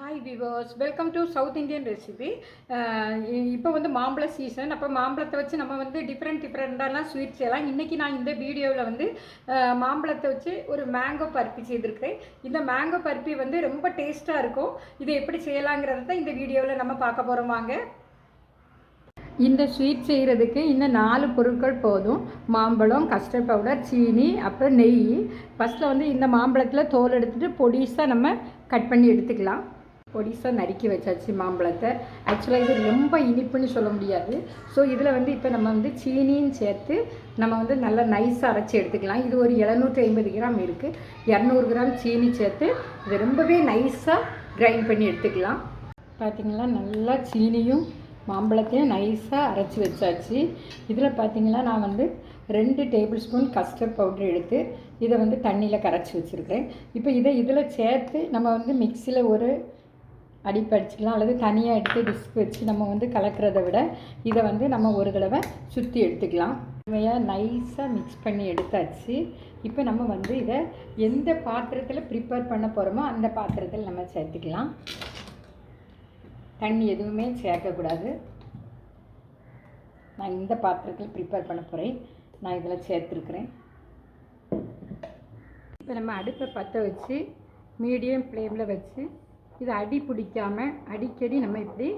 Hi viewers welcome to South Indian recipe இப்போ வந்து மாம்பழ சீசன் அப்போ மாம்பழத்தை வச்சு நம்ம வந்து டிஃப்ரெண்ட் டிஃப்ரெண்ட்டான ஸ்வீட் செய்யலாம். இன்றைக்கி நான் இந்த வீடியோவில் வந்து மாம்பழத்தை வச்சு ஒரு மேங்கோ பருப்பி செய்திருக்கிறேன். இந்த மேங்கோ பருப்பி வந்து ரொம்ப டேஸ்ட்டாக இருக்கும். இதை எப்படி செய்யலாங்கிறத தான் இந்த வீடியோவில் நம்ம பார்க்க போகிறோம் வாங்க. இந்த ஸ்வீட் செய்கிறதுக்கு இந்த நாலு பொருட்கள் போதும். மாம்பழம் கஸ்டர்ட் பவுடர் சீனி அப்புறம் நெய். ஃபஸ்ட்டில் வந்து இந்த மாம்பழத்தில் தோல் எடுத்துகிட்டு பொடிசாக நம்ம கட் பண்ணி எடுத்துக்கலாம். பொடிசாக நறுக்கி வச்சாச்சு மாம்பழத்தை. ஆக்சுவலாக இது ரொம்ப இனிப்புன்னு சொல்ல முடியாது. ஸோ இதில் வந்து இப்போ நம்ம வந்து சீனியும் சேர்த்து நம்ம வந்து நல்லா நைஸாக அரைச்சி எடுத்துக்கலாம். இது ஒரு எழுநூற்றி ஐம்பது கிராம் இருக்குது இரநூறு கிராம் சீனி சேர்த்து இது ரொம்பவே நைஸாக கிரைண்ட் பண்ணி எடுத்துக்கலாம். பார்த்திங்களா நல்லா சீனியும் மாம்பழத்தையும் நைஸாக அரைச்சி வச்சாச்சு. இதில் பார்த்திங்கன்னா நான் வந்து ரெண்டு டேபிள் ஸ்பூன் கஸ்டர்ட் பவுடர் எடுத்து இதை வந்து தண்ணியில் கரைச்சி வச்சுருக்கேன் இப்போ இதை இதில் சேர்த்து நம்ம வந்து மிக்சியில் ஒரு அடிப்படிச்சிக்கலாம் அல்லது தனியாக எடுத்து டிஸ்க் வச்சு நம்ம வந்து கலக்கிறத விட இதை வந்து நம்ம ஒரு தடவை சுற்றி எடுத்துக்கலாம். உண்மையாக நைஸாக மிக்ஸ் பண்ணி எடுத்தாச்சு. இப்போ நம்ம வந்து இதை எந்த பாத்திரத்தில் ப்ரிப்பேர் பண்ண போகிறோமோ அந்த பாத்திரத்தில் நம்ம சேர்த்துக்கலாம். தண்ணி எதுவுமே சேர்க்கக்கூடாது. நான் இந்த பாத்திரத்தில் ப்ரிப்பேர் பண்ண போகிறேன் நான் இதில் சேர்த்துருக்குறேன். இப்போ நம்ம அடுப்பை பற்ற வச்சு மீடியம் ஃப்ளேமில் வச்சு இது அடி பிடிக்காமல் அடிக்கடி நம்ம இப்படி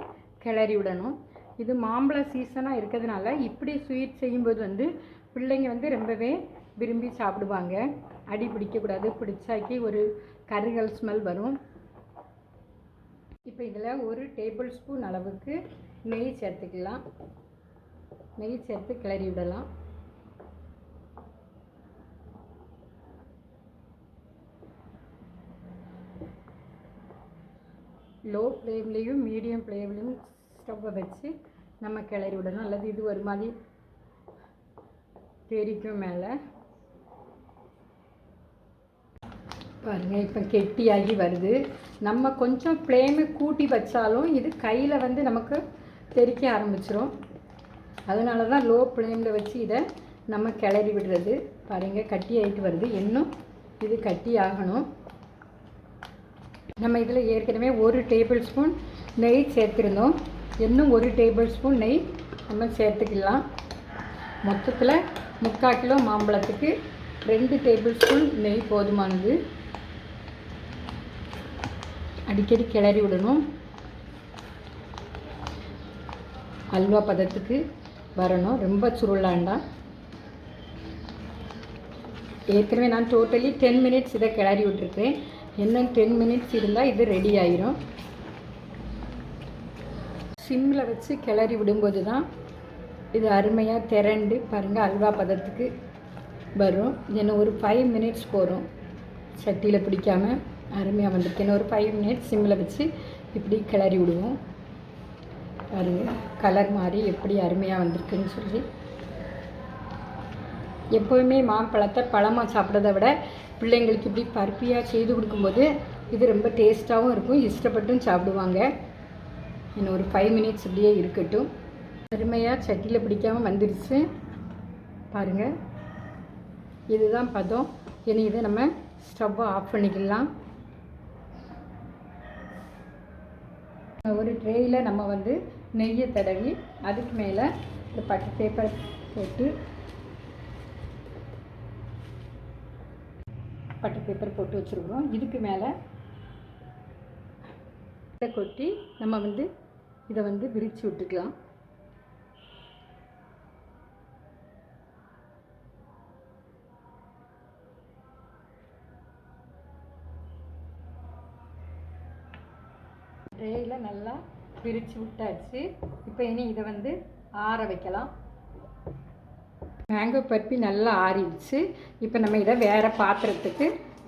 கிளறி விடணும். இது மாம்பழ சீசனாக இருக்கிறதுனால இப்படி ஸ்வீட் செய்யும்போது வந்து பிள்ளைங்க வந்து ரொம்பவே விரும்பி சாப்பிடுவாங்க. அடி பிடிக்கக்கூடாது பிடிச்சாக்கி ஒரு கருகல் ஸ்மெல் வரும். இப்போ இதில் ஒரு டேபிள் ஸ்பூன் அளவுக்கு நெய் சேர்த்துக்கலாம். நெய் சேர்த்து கிளறி விடலாம். லோ ஃப்ளேம்லேயும் மீடியம் ஃப்ளேம்லேயும் ஸ்டவ்வை வச்சு நம்ம கிளறி விடணும். அல்லது இது ஒரு மாதிரி தெரிக்கும் மேலே. பாருங்கள் இப்போ கெட்டியாகி வருது. நம்ம கொஞ்சம் ஃப்ளேமை கூட்டி வச்சாலும் இது கையில் வந்து நமக்கு தெறிக்க ஆரம்பிச்சிரும். அதனால தான் லோ ஃப்ளேமில் வச்சு இதை நம்ம கிளறி விடுறது. பாருங்கள் கட்டி ஆகிட்டு வருது. இன்னும் இது கட்டி ஆகணும். நம்ம இதில் ஏற்கனவே ஒரு டேபிள் ஸ்பூன் நெய் சேர்த்துருந்தோம். இன்னும் ஒரு டேபிள் ஸ்பூன் நெய் நம்ம சேர்த்துக்கலாம். மொத்தத்தில் முக்கால் கிலோ மாம்பழத்துக்கு ரெண்டு டேபிள் ஸ்பூன் நெய் போதுமானது. அடிக்கடி கிளறி விடணும். அல்வா பதத்துக்கு வரணும். ரொம்ப சுருளாண்டாம் ஏற்கனவே நான் டோட்டலி டென் மினிட்ஸ் இதை கிளறி விட்டுருக்கேன் இன்னும் டென் மினிட்ஸ் இருந்தால் இது ரெடி ஆயிரும். சிம்மில் வச்சு கிளறி விடும்போது தான் இது அருமையாக திரண்டு பாருங்கள் அல்வா பதத்துக்கு வரும். என்ன ஒரு ஃபைவ் மினிட்ஸ் போகிறோம் சட்டியில் பிடிக்காம அருமையாக வந்திருக்கு. என்ன ஒரு ஃபைவ் மினிட்ஸ் சிம்மில் வச்சு இப்படி கிளறி விடுவோம். பாருங்கள் கலர் மாதிரி எப்படி அருமையாக வந்திருக்குன்னு சொல்லி. எப்போவுமே மாம்பழத்தை பழமாக சாப்பிட்றத விட பிள்ளைங்களுக்கு இப்படி பருப்பியாக செய்து கொடுக்கும்போது இது ரொம்ப டேஸ்ட்டாகவும் இருக்கும் இஷ்டப்பட்டும் சாப்பிடுவாங்க. இன்னும் ஒரு ஃபைவ் மினிட்ஸ் இப்படியே இருக்கட்டும். பெருமையாக சட்டியில் பிடிக்காமல் வந்துருச்சு. பாருங்கள் இதுதான் பதம். இனி இதை நம்ம ஸ்டவ்வை ஆஃப் பண்ணிக்கலாம். ஒரு ட்ரேயில் நம்ம வந்து நெய்யை தடவி அதுக்கு மேலே இந்த பட்டு பேப்பர் போட்டு பட்டு பேப்பர் போட்டு வச்சுருக்கோம் இதுக்கு மேலே இதை கொட்டி நம்ம வந்து இதை வந்து விரித்து விட்டுக்கலாம். ட்ரேயில் நல்லா பிரித்து விட்டாச்சு. இப்போ இனி இதை வந்து ஆற வைக்கலாம். மேங்கோ பருப்பி நல்லா ஆறிடுச்சு. இப்போ நம்ம இதை வேறு பாத்திரத்துக்கு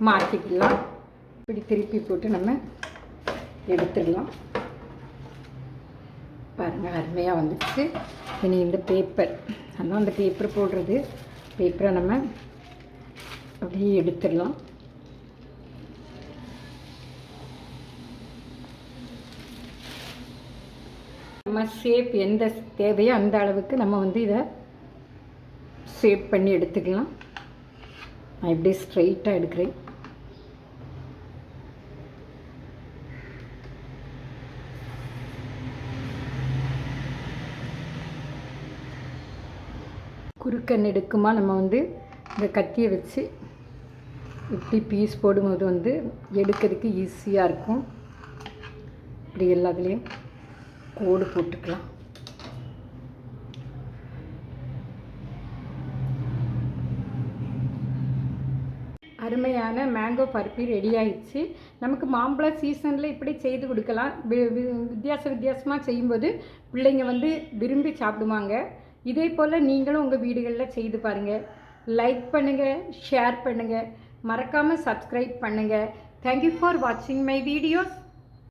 மாற்றிக்கலாம் இப்படி திருப்பி போட்டு நம்ம எடுத்துடலாம். பாருங்கள் அருமையாக வந்துடுச்சு. இனி இந்த பேப்பர் அதான் அந்த பேப்பர் போடுறது. பேப்பரை நம்ம அப்படியே எடுத்துடலாம். நம்ம ஷேப் எந்த தேவையோ அந்த அளவுக்கு நம்ம வந்து இதை ஷேப் பண்ணி எடுத்துக்கலாம். நான் இப்படியே ஸ்ட்ரெயிட்டாக எடுக்கிறேன். குறுக்க எடுக்குமா? நம்ம வந்து இந்த கத்தியை வச்சு இப்படி பீஸ் போடும்போது வந்து எடுக்கிறதுக்கு ஈஸியாக இருக்கும். இப்படி எல்லாத்துலேயும் கோடு போட்டுக்கலாம். அருமையான மேங்கோ பருப்பி ரெடி ஆயிடுச்சு. நமக்கு மாம்பழ சீசனில் இப்படி செய்து கொடுக்கலாம். வி- வித்தியாச வித்தியாசமாக செய்யும்போது பிள்ளைங்க வந்து விரும்பி சாப்பிடுவாங்க. இதே போல் நீங்களும் உங்கள் வீடுகளில் செய்து பாருங்கள் லைக் பண்ணுங்கள் ஷேர் பண்ணுங்கள் மறக்காமல் சப்ஸ்கிரைப் பண்ணுங்கள் தேங்க்யூ ஃபார் வாட்சிங் மை வீடியோஸ்